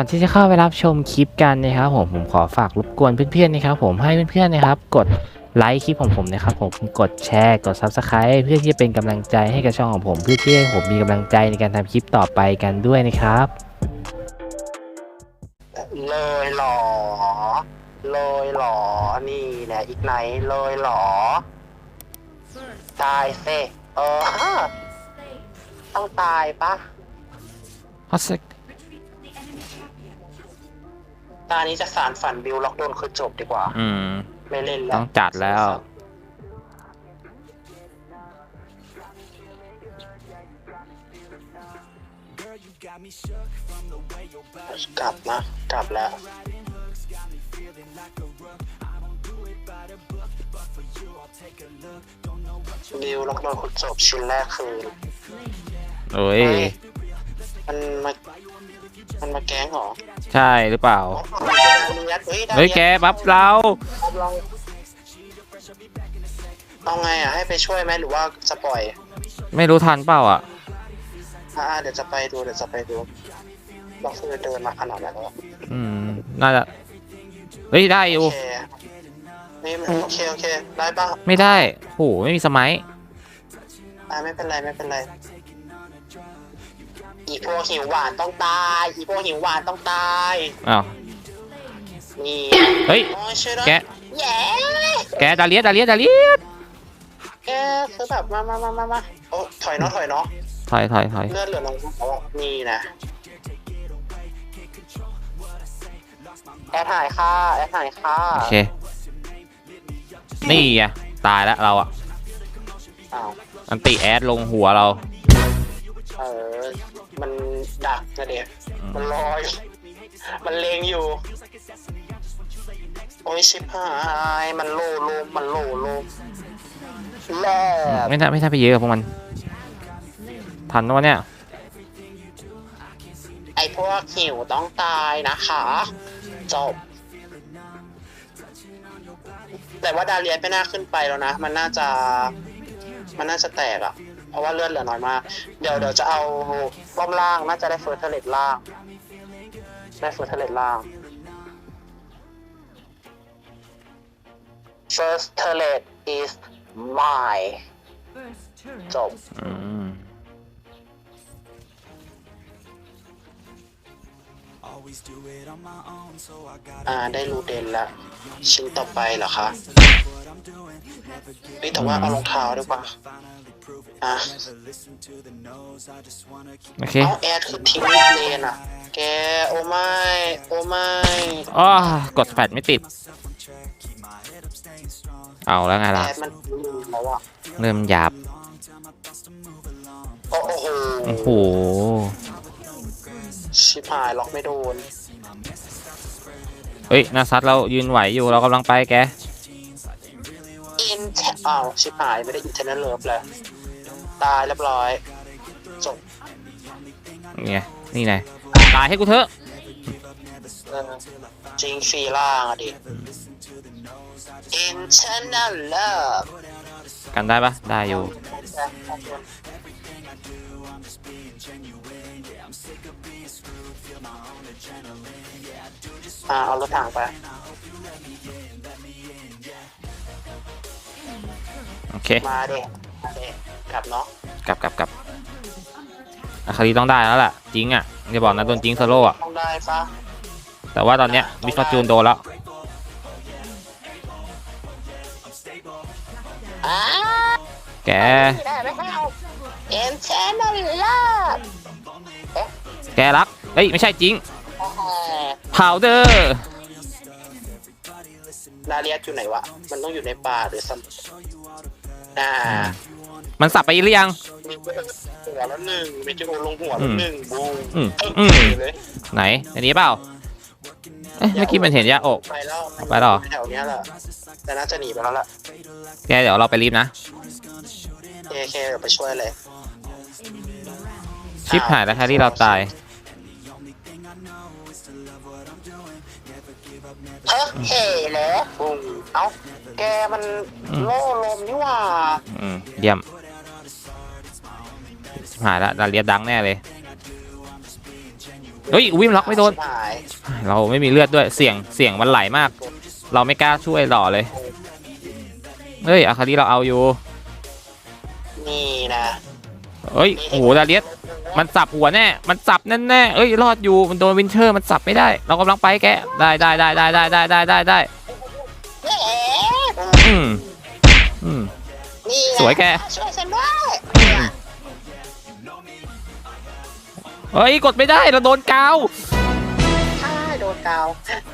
ก่อนที่จะเข้าไปรับชมคลิปกันนะครับผมผมขอฝากรบกวนเพื่อนๆนะครับผมให้เพื่อนๆนะครับ กดไลค์คลิปของผมนะครับผมกดแชร์กด Subscribe เพื่อที่จะเป็นกำลังใจให้กับช่องของผม เพื่อที่ให้ผมมีกำลังใจในการทำคลิปต่อไปกันด้วยนะครับ เลยเหรอเลยเหรอนี่แหละอีกไหนเลยเหรอตายเซเออต้องตายปะฮอตส ตานี้จะสารฝันบิวล็อกโดนคือจบดีกว่า อืม ไม่เล่นแล้วต้องจัดแล้ว กลับนะ กลับแล้ว บิวล็อกโดนคือจบชิ้นแรกคือโอ้ย มันมา มันมาแก๊งเหรอใช่หรือเปล่าเฮ้ยเฮ้ยแกบัฟเราเอาไงอะให้ไปช่วยไหมหรือว่าจะปล่อย ไม่รู้ทันเปล่าอะอ่าเดี๋ยวจะไปดูเดี๋ยวจะไปดูเราคือเดินมาขนาดนั้นแล้วอืมน่าจะเฮ้ยได้อโอยู่เคนี่โอเคโอเคได้ป่ะไม่ได้โหไม่มีสมัยอ่าไม่เป็นไรไม่เป็นไร อีพวกหิวหวานต้องตาย อีพวกหิวหวานต้องตายอ้าวนี่เฮ้ย โอ้ยช่วยด้วยแกแย่แกดาเลียสดาเลียสดาเลียสแกคือแบบมามามามามาโอ้ถอยเนาะถอยเนาะถอยถอยถอยเลือดเหลือลงเขาอะนี่นะแอดหายค่ะแอดหายค่ะโอเค นี่ไงตายแล้วเราอะอ้าวอันติแอดลงหัวเรา เออมัน ดักนะเด็กมันลอย มันเลงอยู่ โอ้ยชิบหายมันโลลมมันโลลมแลบไม่น่าไม่น่าไปเยอะกับพวกมัน ทันวะเนี่ย ไอพวกหิวต้องตายนะคะ จบ แต่ว่าดาเลียนไม่น่าขึ้นไปแล้วนะ มันน่าจะ มันน่าจะแตกอะ เพราะว่าเลือดเหลือน้อยมาก เดี๋ยวเดี๋ยวจะเอาป้อมล่างน่าจะได้เฟิร์สเทเลตล่าง ได้เฟิร์สเทเลตล่างเฟิร์สเทเลต is mine จบ อืม อ่าได้รูเดนแล้วชิ้นต่อไปเหรอคะเฮ้ยแต่ว่าเอารองเท้าด้วยป่ะอะโอเคเอาแอดคือทิ้งเลนอะ แกโอ้ไม่โอ้ไม่อ๋อกดแฟดไม่ติด เอาแล้วไงแอล่ะดมันลืมแล้วอะเริ่มหยาบโอ้โหโอ้โห ชิบหายล็อกไม่โดน เฮ้ยนาซัดเรายืนไหวอยู่เรากำลังไปแก อินเทอ้าวชิบหายไม่ได้อินเทอร์เน็ตเลิฟเลยตายเรียบร้อยจบนี่ไงนี่ไงตายให้กูเถอะ เออจริงฟรีล่างอะดิ internal love กันได้ปะได้อยู่ อ่าเอารถถังไปโอเคมาเด็มาเด็กลับเนาะกลับกลับกลับอาคารีต้องได้แล้วล่ะจริงอะอย่าบอกนะโดนจริงโซโล่อะต้องได้ปะแต่ว่าตอนเนี้ยมิสฟอร์จูนโดนแล้วอ้าแก ได้ไหมครับ internal love แกรัก เฮ้ย ไม่ใช่จริงอ่าพาวเดอร์ลาเลียสอยู่ไหนวะ มันต้องอยู่ในป่าหรือซัมอ่า มันสับไปหรือยังมีหัวแล้วหนึ่งมีจิโอลงหัวแล้วหนึ่งบูมอืมเอออืมเลยไหน อันนี้เปล่าเอ๊ะเมื่อกี้มันเห็นยาอกไปแล้วไปแล้วเหรอแถวเนี้ยแหละแต่น่าจะหนีไปแล้วล่ะแกเดี๋ยวเราไปรีบนะเคเคเดี๋ยวไปช่วยเลย ชิปหายแล้วแครี่เราตายเฮ้เฮ้แล้วบุ้งเอ้าแกมันอืมโล่ลมนี่หว่าอืมเยี่ยมชิปหายแล้วดาเลียดังแน่เลยมเฮ้ยวิมล็อกไม่โดนหายเราไม่มีเลือดด้วยเสียงเสียงมันไหลมาก เราไม่กล้าช่วยหล่อเลยเฮ้ยอาคาดีเราเอาอยู่ นี่นะ เฮ้ยโอ้โหดาเลียสมันสับหัวแน่ มันสับแน่แน่ๆเอ้ยรอดอยู่มันโดนวินเทอร์มันสับไม่ได้ เรากำลังไปแกได้ได้ได้ได้ได้ได้ได้ได้ได้เอ๊ะอืมอืมนี่นะสวยแกช่วยฉันด้วยเฮ้ยกดไม่ได้เราโดนกาวใช่โดนกาว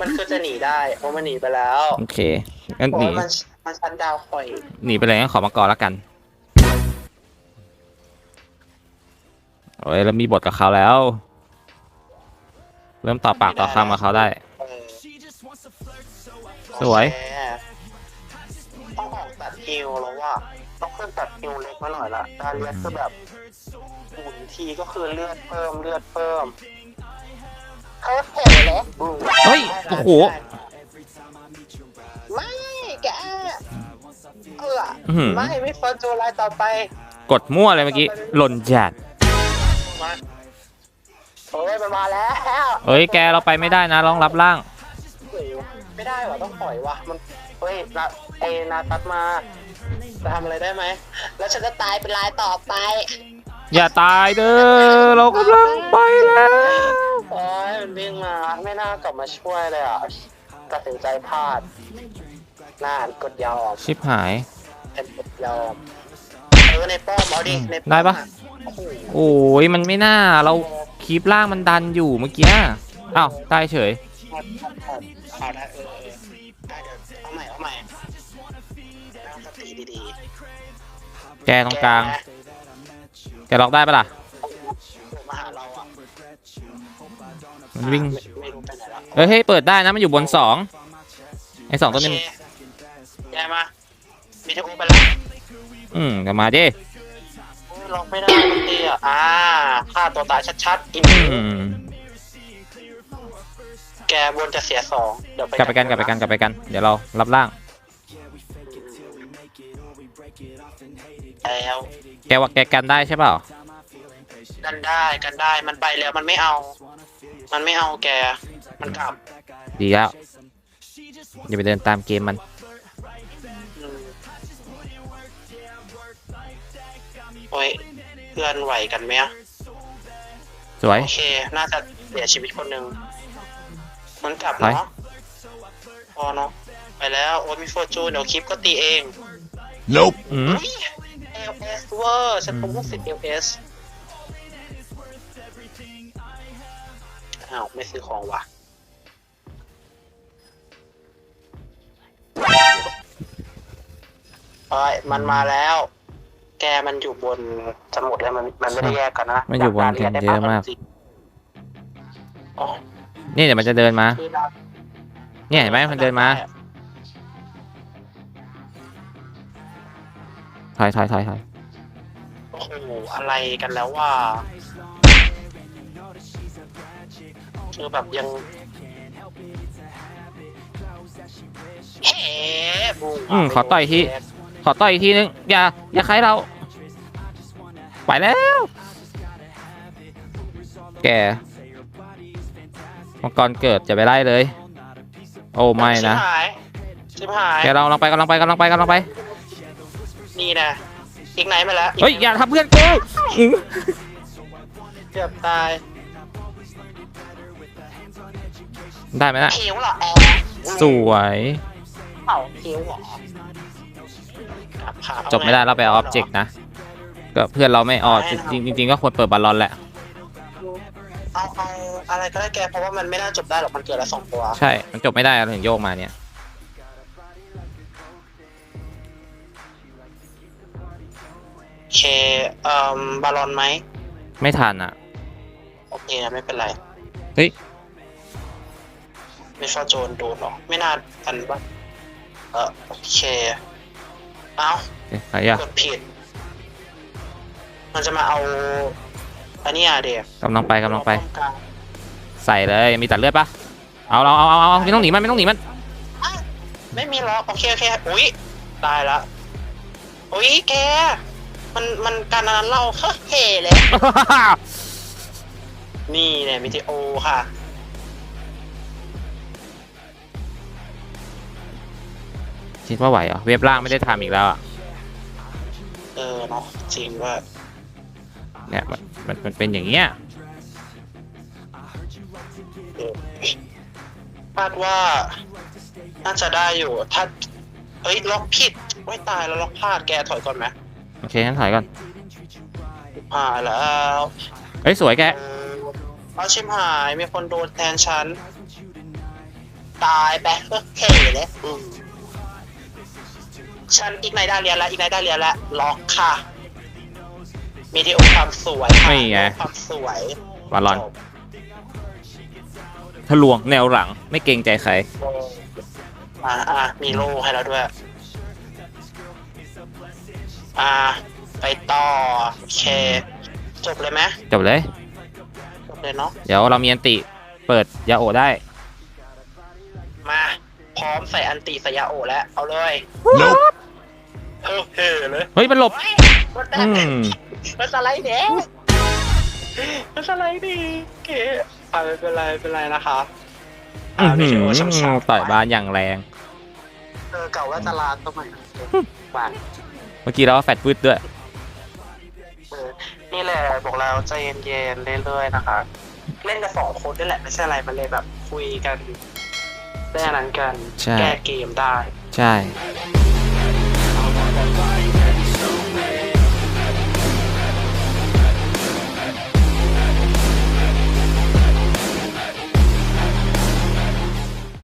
มันคือจะหนีได้เพราะมันหนีไปแล้วโอเคงั้นโอ้หนียมันมันชันดาวคอยหนีไปเลยงั้นขอมาก่อนแล้วกัน โอ้ยเรามีบทกับเขาแล้ว เริ่มต่อปากต่อคำกับเขาได้ เออสวยโอเคต้องออกตัดฮิวแล้วว่าต้องขึ้นตัดฮิวเล็กมาหน่อยละดาเลียสคือแบบหมุนทีก็คือเลือดเพิ่มเลือดเพิ่มเพิ่มเห็นเลยเฮ้ยโอ้โห ไม่แกเอออื้อหือ ไม่ไม่เฟิร์สจูไลน์ต่อไป กดมั่วเลยเมื่อกี้หล่นจัด มาโอ้ยมันมาแล้วเอ้ยแกเราไปไม่ได้นะร้องรับล่างเฮ้ยไม่ได้ว่ะต้องปล่อยว่ะมันเฮ้ยนาเอนาตัดมาจะทำอะไรได้ไหมแล้วฉันจะตายเป็นลายต่อไป อย่าตายเด้อเรากำลังไปแล้วโอ้ยมันวิ่งมาไม่น่ากลับมาช่วยเลยอะตัดสินใจพลาดน่านกดยอมชิบหายเป็นกดยอมเออในป้อมเอาดิในป้อมได้ปะ โอ้โหโอ้ยมันไม่น่าเราคีบล่างมันดันอยู่เมื่อกี้อ้าวตายเฉยพลาดพลาดพลาดเอาได้เออเออได้เดี๋ยวเอาใหม่เอาใหม่ตั้งสติดีแกตๆรงกลางแแกล็อกได้ปะล่ะมาหาเราอะมันวิ่ง ไม่ไม่รู้ไปไหนแล้วเอ้ยเฮ้ยเปิดได้นะมันอยู่บนสองไอ้สองตัวนี้มันโอเคแย่มามีทุกไปแล้วอืมกลับมาดิโอ้ย ล็อกไม่ได้มันเตี้ยอ่าฆ่าตัวตายชัดๆอินอืมแกบนจะเสียสองเดี๋ยวไปกลับไปกันกลับไปกันกลับไปกัน เดี๋ยวเรารับล่าง แล้วแกว่าแกกันได้ใช่เปล่า กันได้กันได้มันไปแล้วมันไม่เอา มันไม่เอาแก มันกลับ ดีแล้วอย่าไปเดินตามเกมมัน โอ้ยเพื่อนไหวกันไหมอะสวย โอเค น่าจะเสียชีวิตคนหนึ่งมันกลับไปเนาะพอเนาะไปแล้ว โอ้ยมีโฟร์จูนเดี๋ยวคลิปก็ตีเอง Nope. อืม LS เวอร์ฉันพงพวกสิบ LS อ้าว ไม่ซื้อของว่ะเอ้ยมันมาแล้ว แกมันอยู่บนจะหมดแล้วมันมันไม่ได้แยกกันนะมันอยู่บนากกันได้เยอะมากจริงอ๋อนี่เดี๋ยวมันจะเดินมา คือดาวเนี่ยเห็นไหมมันเดินมา ถอยถอยถอยถอยโอ้โหอะไรกันแล้วว่า คือแบบยังเฮ้บูอืมขอต่อยทีขอต่อยอีกทีนึง อย่า อย่าใครเรา ไปแล้ว แกมังกรเกิดจะไปไล่เลย โอ้ไม่นะชิบหายชิบหายแกเรากำลังไปกำลังไปกำลังไปกำลังไป นี่นะอีกไหนมาแล้วเฮ้ยอย่าทำเพื่อนกูอื้อเกือบตาย ได้ไหมนะเขียวเหรอแอสวยเข่าเขียวเหรอครับขาเอาจบไม่ได้เราไปออบเจกต์นะ ก็เพื่อนเราไม่ออกจริงๆจริงๆก็ควรเปิดบอลลอนแหละ เอาเอาอะไรก็ได้แกเพราะว่ามันไม่น่าจบได้หรอกมันเกิดละสองตัวใช่ มันจบไม่ได้เราถึงโยกมาเนี่ย โอเคเอ่อบาลอนไหมไม่ทันอะ โอเคไม่เป็นไรเฮ้ย ไม่ฟาโจนโดนหรอกไม่น่าอันว่าเออโอเค เอ้าเอ๊ะอะไรอะกดผิด มันจะมาเอาอันเนี้ยเด็กกำลังไปกำลังไป ใส่เลยมีตัดเลือดปะเอาเอาเอาเอาเอาไม่ต้องหนีมันไม่ต้องหนีมันไม่มีล็อกโอเคโอเคอุ้ยตายละอุ้ยแกมันมันการอันนั้นเราเฮ้เฮ่เลยนี่เนี่ยมิเทโอค่ะคิดว่าไหวเหรอเว็บล่างไม่ได้ทำอีกแล้วอะเออเนาะจริงว่า เนี่ยมันมันมันเป็นอย่างเงี้ยคาดว่า น่าจะได้อยู่ ถ้าเอ้ย ล็อกผิดไม่ตายแล้วล็อกพลาดแกถอยก่อนไหมโอเคงั้นถอยก่อนอ่าแล้วเฮ้ยสวยแกเออเอาชิมหาย มีคนโดนแทนฉัน ตายไปก็เท่เลยอืมฉันอีกในได้เรียนแล้ว อีกในได้เรียนแล้ว ล็อกค่ะ มีดีโอความสวยค่ะไม่ไง ความสวยบอลลอนจบทะลวงแนวหลังไม่เกรงใจใครอ่าอ่ามีโล่ให้แล้วด้วย อ่า ไปต่อโอเค จบเลยไหมจบเลย จบเลยเนาะ เดี๋ยวเรามีอันติ เปิดยาโอได้ มา พร้อมใส่อันติสยาโอแล้ว เอาเลย Nope. เฮ้เฮ้เลยเฮ้ย มันหลบมันอืม มันสไลด์เด้มันสไลด์ดีโอเคอ่าไม่เป็นไรไม่เป็นไรนะครับอื้อหืวิดีโออช้ำๆต่อยบานอย่างแรง เออเก่าว่าจะลาตัวใหม่บานเมื่อกี้เราก็แฟดฟืดด้วย เออนี่แหละบอกแล้วใจเย็นๆเรื่อยๆนะคะ เล่นกับสองคนนี่แหละไม่ใช่อะไรมันเลยแบบคุยกันได้อันนั้นกัน ใช่ แก้เกมได้ ใช่เ